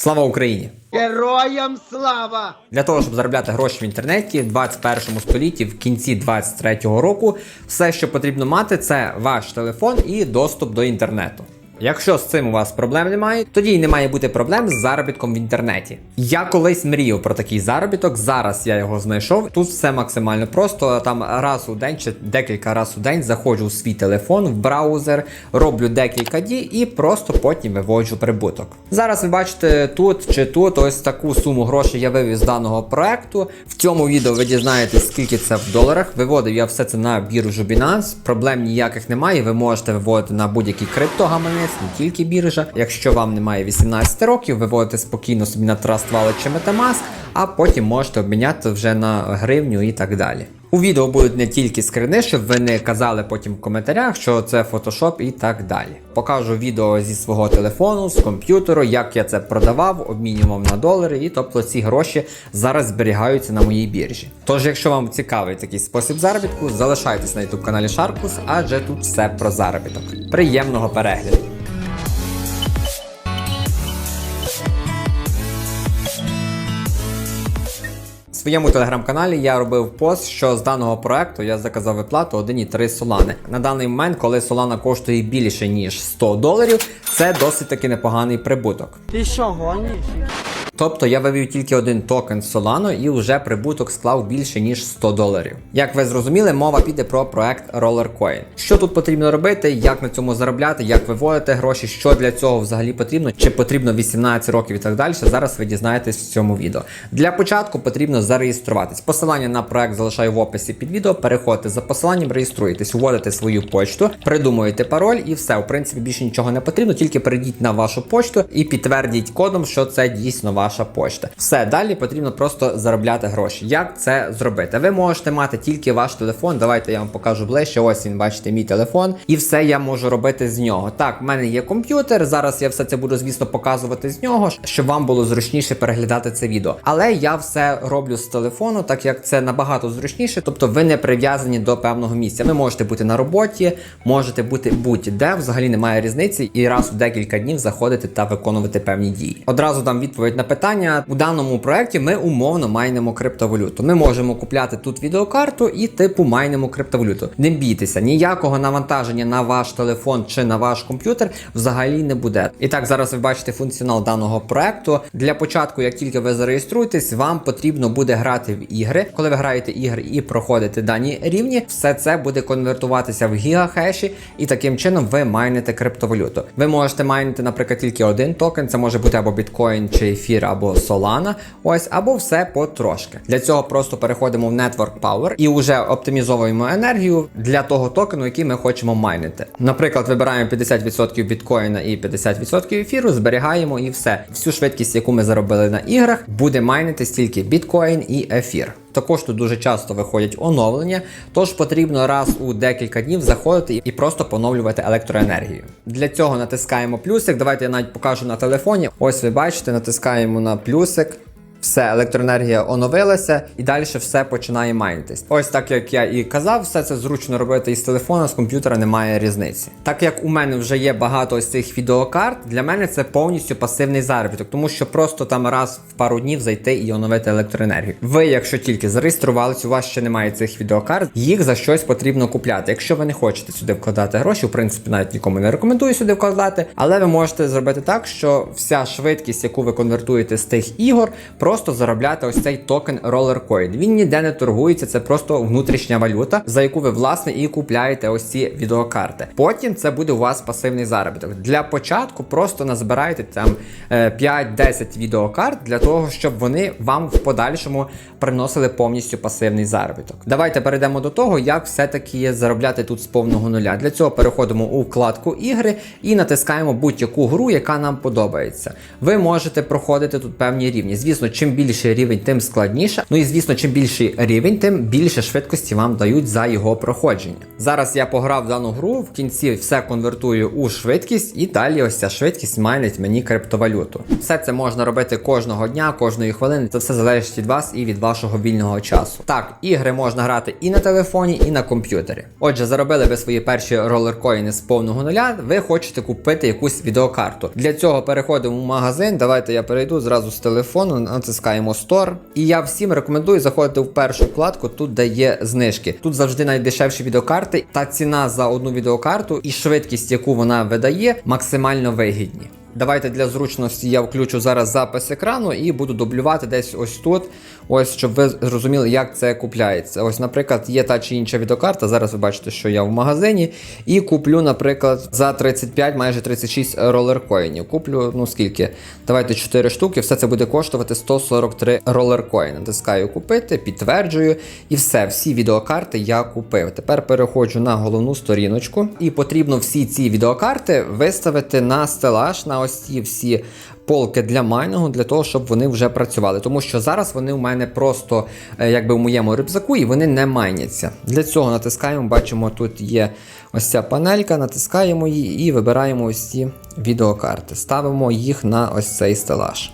Слава Україні! Героям слава! Для того, щоб заробляти гроші в інтернеті в 21 столітті, в кінці 23-го року, все, що потрібно мати, це ваш телефон і доступ до інтернету. Якщо з цим у вас проблем немає, тоді й не має бути проблем з заробітком в інтернеті. Я колись мріяв про такий заробіток, зараз я його знайшов. Тут все максимально просто. Там раз у день чи декілька разів у день заходжу у свій телефон в браузер, роблю декілька дій і просто потім виводжу прибуток. Зараз ви бачите тут чи тут ось таку суму грошей я вивів з даного проекту. В цьому відео ви дізнаєтесь, скільки це в доларах. Виводив я все це на біржу Binance. Проблем ніяких немає. Ви можете виводити на будь-який криптогаманець, не тільки біржа. Якщо вам немає 18 років, виводите спокійно собі на Trust Wallet чи Metamask, а потім можете обміняти вже на гривню і так далі. У відео будуть не тільки скрини, щоб ви не казали потім в коментарях, що це фотошоп і так далі. Покажу відео зі свого телефону, з комп'ютеру, як я це продавав, обмінював на долари, і тобто ці гроші зараз зберігаються на моїй біржі. Тож, якщо вам цікавий такий спосіб заробітку, залишайтесь на youtube каналі Sharkus, адже тут все про заробіток. Приємного перегляду! Своєму телеграм-каналі я робив пост, що з даного проекту я заказав виплату 1,3 солани. На даний момент, коли солана коштує більше ніж 100 доларів, це досить таки непоганий прибуток. Ти що, гониш? Тобто я вивів тільки один токен Solano і вже прибуток склав більше ніж 100 доларів. Як ви зрозуміли, мова піде про проект Rollercoin. Що тут потрібно робити, як на цьому заробляти, як виводити гроші, що для цього взагалі потрібно, чи потрібно 18 років і так далі. Зараз ви дізнаєтесь в цьому відео. Для початку потрібно зареєструватись. Посилання на проект залишаю в описі під відео. Переходьте за посиланням, реєструєтесь, вводите свою почту, придумуєте пароль і все. В принципі, більше нічого не потрібно, тільки перейдіть на вашу почту і підтвердіть кодом, що це дійсно ваша почта. Все далі потрібно просто заробляти гроші. Як це зробити? Ви можете мати тільки ваш телефон. Давайте я вам покажу ближче. Ось він, бачите, мій телефон, і все я можу робити з нього. Так, в мене є комп'ютер. Зараз я все це буду, звісно, показувати з нього, щоб вам було зручніше переглядати це відео. Але я все роблю з телефону, так як це набагато зручніше. Тобто ви не прив'язані до певного місця. Ви можете бути на роботі, можете бути будь-де, взагалі немає різниці, і раз у декілька днів заходити та виконувати певні дії. Одразу дам відповідь на питання. У даному проєкті ми умовно майнимо криптовалюту. Ми можемо купляти тут відеокарту і типу майнимо криптовалюту. Не бійтеся, ніякого навантаження на ваш телефон чи на ваш комп'ютер взагалі не буде. І так, зараз ви бачите функціонал даного проекту. Для початку, як тільки ви зареєструєтесь, вам потрібно буде грати в ігри. Коли ви граєте ігри і проходите дані рівні, все це буде конвертуватися в гігахеші, і таким чином ви майните криптовалюту. Ви можете майнити, наприклад, тільки один токен. Це може бути або біткоін чи ефір, або Solana, ось, або все потрошки. Для цього просто переходимо в Network Power і вже оптимізовуємо енергію для того токену, який ми хочемо майнити. Наприклад, вибираємо 50% біткоїна і 50% ефіру, зберігаємо і все. Всю швидкість, яку ми заробили на іграх, буде майнити стільки біткоін і ефір. Також тут дуже часто виходять оновлення, тож потрібно раз у декілька днів заходити і просто поновлювати електроенергію. Для цього натискаємо плюсик. Давайте я навіть покажу на телефоні. Ось ви бачите, натискаємо на плюсик. Все, електроенергія оновилася і далі все починає майнитись. Ось так як я і казав, все це зручно робити із телефона, з комп'ютера немає різниці. Так як у мене вже є багато ось цих відеокарт, для мене це повністю пасивний заробіток, тому що просто там раз в пару днів зайти і оновити електроенергію. Ви, якщо тільки зареєструвалися, у вас ще немає цих відеокарт, їх за щось потрібно купляти. Якщо ви не хочете сюди вкладати гроші, в принципі, навіть нікому не рекомендую сюди вкладати, але ви можете зробити так, що вся швидкість, яку ви конвертуєте з тих ігор, просто заробляти ось цей токен Rollercoin. Він ніде не торгується, це просто внутрішня валюта, за яку ви власне і купляєте ось ці відеокарти. Потім це буде у вас пасивний заробіток. Для початку просто назбирайте там е, 5-10 відеокарт для того, щоб вони вам в подальшому приносили повністю пасивний заробіток. Давайте перейдемо до того, як все-таки заробляти тут з повного нуля. Для цього переходимо у вкладку ігри і натискаємо будь-яку гру, яка нам подобається. Ви можете проходити тут певні рівні. Звісно, чим більший рівень, тим складніше. Ну і звісно, чим більший рівень, тим більше швидкості вам дають за його проходження. Зараз я пограв дану гру, в кінці все конвертую у швидкість, і далі ось ця швидкість майнить мені криптовалюту. Все це можна робити кожного дня, кожної хвилини. Це все залежить від вас і від вашого вільного часу. Так, ігри можна грати і на телефоні, і на комп'ютері. Отже, заробили ви свої перші ролеркоїни з повного нуля. Ви хочете купити якусь відеокарту. Для цього переходимо в магазин. Давайте я перейду зразу з телефону, натискаємо Store. І я всім рекомендую заходити в першу вкладку, тут де є знижки. Тут завжди найдешевші відеокарти. Та ціна за одну відеокарту і швидкість, яку вона видає, максимально вигідні. Давайте для зручності я включу зараз запис екрану і буду дублювати десь ось тут. Ось, щоб ви зрозуміли, як це купляється. Ось, наприклад, є та чи інша відеокарта. Зараз ви бачите, що я в магазині. І куплю, наприклад, за 35, майже 36 ролеркоїнів. Куплю, ну скільки? Давайте 4 штуки, все це буде коштувати 143 ролеркоїни. Натискаю купити, підтверджую. І все, всі відеокарти я купив. Тепер переходжу на головну сторіночку. І потрібно всі ці відеокарти виставити на стелаж, на ось ці всі полки для майнингу, для того, щоб вони вже працювали. Тому що зараз вони у мене просто е, якби в моєму рюкзаку і вони не майняться. Для цього натискаємо, бачимо, тут є ось ця панелька, натискаємо її і вибираємо ось ці відеокарти. Ставимо їх на ось цей стелаж.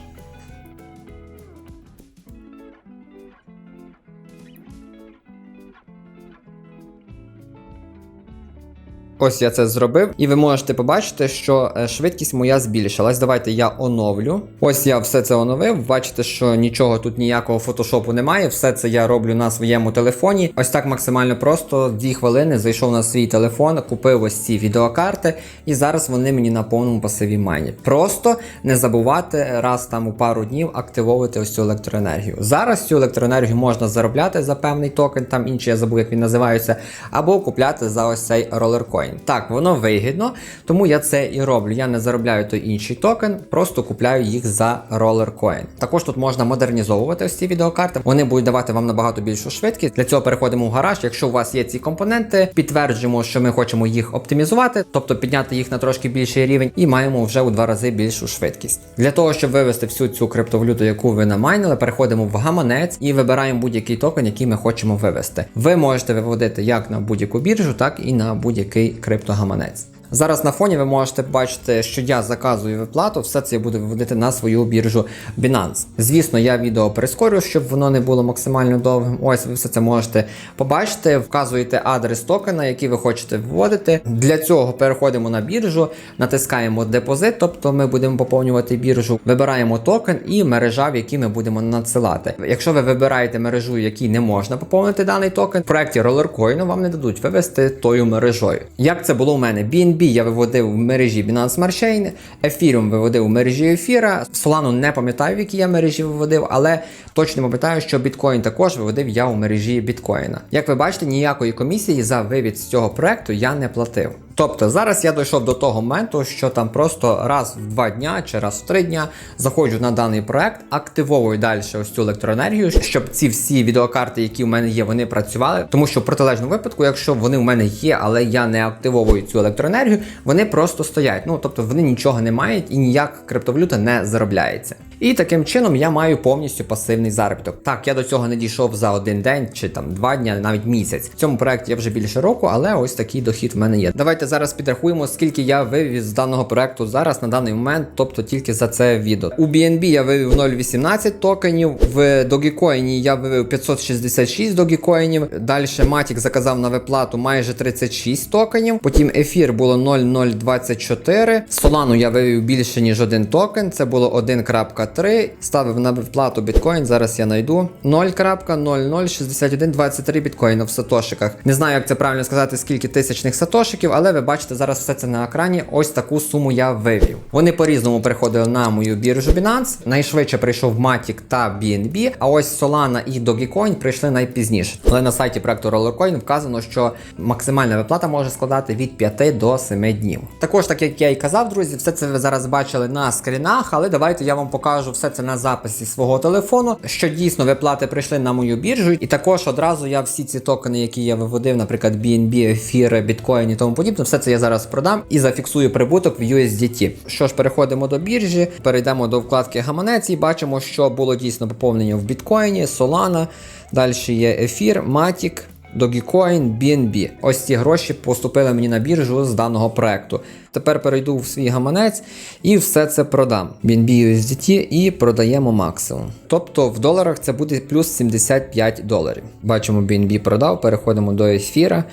Ось я це зробив, і ви можете побачити, що е, швидкість моя збільшилась. Давайте я оновлю. Ось я все це оновив. Бачите, що нічого тут ніякого фотошопу немає. Все це я роблю на своєму телефоні. Ось так максимально просто. Дві хвилини зайшов на свій телефон, купив ось ці відеокарти, і зараз вони мені на повному пасиві майнять. Просто не забувати раз там у пару днів активовувати ось цю електроенергію. Зараз цю електроенергію можна заробляти за певний токен, там інший я забув, як він називається, або купляти за ось цей ролеркоін. Так, воно вигідно, тому я це і роблю. Я не заробляю той інший токен, просто купляю їх за ролеркоін. Також тут можна модернізовувати ось ці відеокарти. Вони будуть давати вам набагато більшу швидкість. Для цього переходимо в гараж. Якщо у вас є ці компоненти, підтверджуємо, що ми хочемо їх оптимізувати, тобто підняти їх на трошки більший рівень, і маємо вже у два рази більшу швидкість. Для того, щоб вивести всю цю криптовалюту, яку ви намайнили, переходимо в гаманець і вибираємо будь-який токен, який ми хочемо вивести. Ви можете виводити як на будь-яку біржу, так і на будь-який криптогаманець. Зараз на фоні ви можете бачити, що я заказую виплату, все це я буду виводити на свою біржу Binance. Звісно, я відео прискорю, щоб воно не було максимально довгим. Ось ви все це можете побачити. Вказуєте адрес токена, який ви хочете вводити. Для цього переходимо на біржу, натискаємо депозит, тобто ми будемо поповнювати біржу, вибираємо токен і мережа, в якій ми будемо надсилати. Якщо ви вибираєте мережу, в якій не можна поповнити даний токен, в проєкті Rollercoin вам не дадуть вивести тою мережою. Як це було у мене? BNB я виводив в мережі Binance Smart Chain, Ethereum виводив у мережі Ефіра. Solana не пам'ятаю, в якій я мережі виводив, але точно пам'ятаю, що біткоін також виводив я у мережі біткоїна. Як ви бачите, ніякої комісії за вивід з цього проекту я не платив. Тобто зараз я дійшов до того моменту, що там просто раз в два дня чи раз в три дня заходжу на даний проект, активовую далі ось цю електроенергію, щоб ці всі відеокарти, які в мене є, вони працювали. Тому що в протилежному випадку, якщо вони в мене є, але я не активовую цю електроенергію, вони просто стоять. Ну тобто вони нічого не мають і ніяк криптовалюта не заробляється. І таким чином я маю повністю пасивний заробіток. Так, я до цього не дійшов за один день чи там два дні, навіть місяць. В цьому проекті я вже більше року, але ось такий дохід в мене є. Давайте зараз підрахуємо, скільки я вивів з даного проекту зараз на даний момент, тобто тільки за це відео. У BNB я вивів 0,18 токенів, в Dogecoin я вивів 566 Dogecoinів. Далі Matic заказав на виплату майже 36 токенів. Потім ефір було 0,024. Solana я вивів більше ніж один токен. Це було 1.3. Ставив на виплату біткоін. Зараз я знайду 0.006123 біткоїна в сатошиках. Не знаю, як це правильно сказати, скільки тисячних сатошиків, але ви бачите зараз все це на екрані. Ось таку суму я вивів. Вони по-різному приходили на мою біржу Binance. Найшвидше прийшов Matic та BNB, а ось Solana і Dogecoin прийшли найпізніше. Але на сайті проекту Rollercoin вказано, що максимальна виплата може складати від 5 до 7 днів. Також, так як я і казав, друзі, все це ви зараз бачили на скрінах, але давайте я вам покажу. все це на записі свого телефону, що дійсно виплати прийшли на мою біржу, і також одразу я всі ці токени, які я виводив, наприклад, BNB, ефір, біткоін і тому подібне, все це я зараз продам і зафіксую прибуток в USDT. Що ж, переходимо до біржі, перейдемо до вкладки гаманець і бачимо, що було дійсно поповнення в біткоїні, Solana, далі є ефір, Matic. Dogecoin, BNB. Ось ці гроші поступили мені на біржу з даного проекту. Тепер перейду в свій гаманець і все це продам. BNB USDT і продаємо максимум. Тобто в доларах це буде плюс 75 доларів. Бачимо, BNB продав, переходимо до ефіра,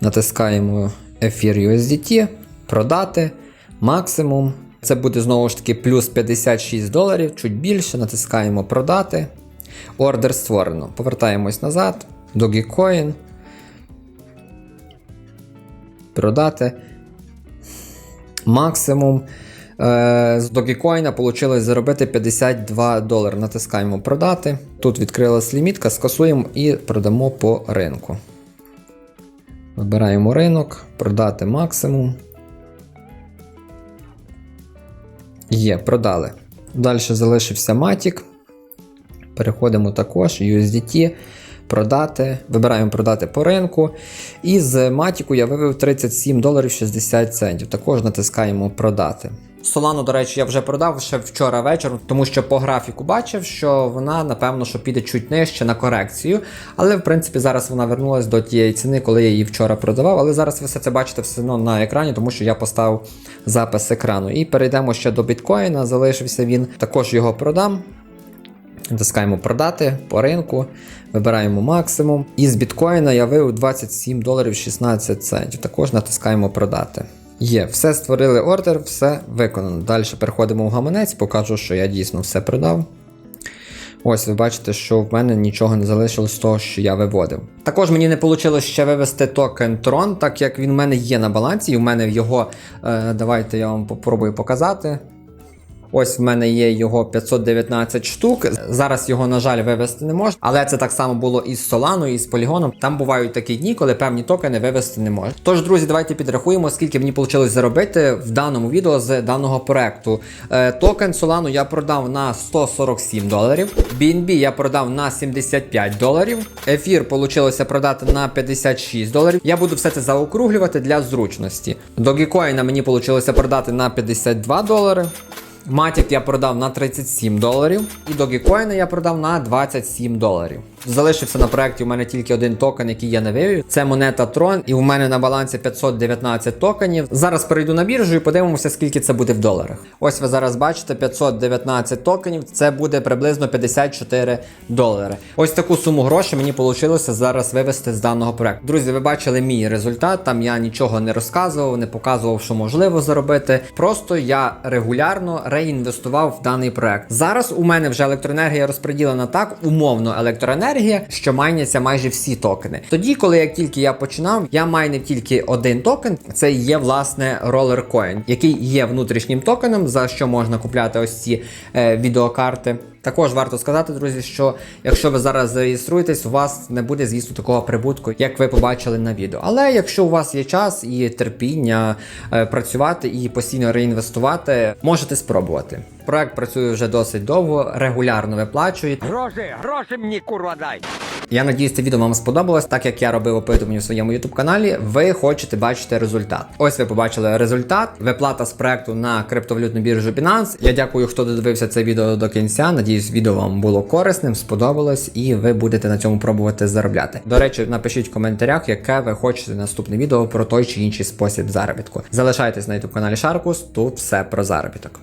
натискаємо ефір USDT, продати максимум. Це буде знову ж таки плюс 56 доларів, чуть більше. Натискаємо продати. Ордер створено. Повертаємось назад. Dogecoin. Продати. Максимум. Е, з Dogecoin вийшло заробити 52 долари. Натискаємо продати. Тут відкрилась лімітка, скасуємо і продамо по ринку. Вибираємо ринок, продати максимум. Є, продали. Далі залишився Matic. Переходимо також, USDT, продати. Вибираємо продати по ринку. І з Матіку я вивів 37 доларів 60 центів. Також натискаємо продати. Solana, до речі, я вже продав ще вчора вечором, тому що по графіку бачив, що вона, напевно, що піде чуть нижче на корекцію. Але, в принципі, зараз вона вернулась до тієї ціни, коли я її вчора продавав. Але зараз ви все це бачите все одно на екрані, тому що я поставив запис екрану. І перейдемо ще до біткоїна, залишився він. Також його продам. Натискаємо продати по ринку, вибираємо максимум. І з біткоїна я вивів 27 доларів 16 центів. Також натискаємо продати. Є, все створили ордер, все виконано. Далі переходимо в гаманець, покажу, що я дійсно все продав. Ось ви бачите, що в мене нічого не залишилось з того, що я виводив. Також мені не вийшло ще вивести токен Tron, так як він в мене є на балансі, і в мене його. Е, давайте я вам попробую показати. Ось в мене є його 519 штук. Зараз його, на жаль, вивести не можна, але це так само було і з Solano, і з Polygon. Там бувають такі дні, коли певні токени вивести не можна. Тож, друзі, давайте підрахуємо, скільки мені вийшло заробити в даному відео з даного проекту. Е, токен Solano я продав на 147 доларів. BNB я продав на 75 доларів. Ефір вийшло продати на 56 доларів. Я буду все це заокруглювати для зручності. Dogecoin мені вийшло продати на 52 долари. Матік я продав на 37 доларів, і Dogecoin я продав на 27 доларів. Залишився на проєкті у мене тільки один токен, який я не вивів. Це монета Tron, і у мене на балансі 519 токенів. Зараз перейду на біржу і подивимося, скільки це буде в доларах. Ось ви зараз бачите 519 токенів, це буде приблизно 54 долари. Ось таку суму грошей мені вийшло зараз вивести з даного проекту. Друзі, ви бачили мій результат. Там я нічого не розказував, не показував, що можливо заробити. Просто я регулярно реінвестував в даний проект. Зараз у мене вже електроенергія розподілена так, умовно електроенергія, що майняться майже всі токени. Тоді, коли як тільки я починав, я майнив тільки один токен. Це є власне Rollercoin, який є внутрішнім токеном, за що можна купляти ось ці е, відеокарти. Також варто сказати, друзі, що якщо ви зараз зареєструєтесь, у вас не буде, звісно, такого прибутку, як ви побачили на відео. Але якщо у вас є час і терпіння е, працювати і постійно реінвестувати, можете спробувати. Проект працює вже досить довго, регулярно виплачує. Гроші, гроші мені курва дай. Я надіюсь, це відео вам сподобалось, так як я робив опитування у своєму YouTube каналі. Ви хочете бачити результат. Ось ви побачили результат. Виплата з проекту на криптовалютну біржу Binance. Я дякую, хто додивився це відео до кінця. Надіюсь, відео вам було корисним, сподобалось, і ви будете на цьому пробувати заробляти. До речі, напишіть в коментарях, яке ви хочете наступне відео про той чи інший спосіб заробітку. Залишайтесь на YouTube каналі Sharkus, тут все про заробіток.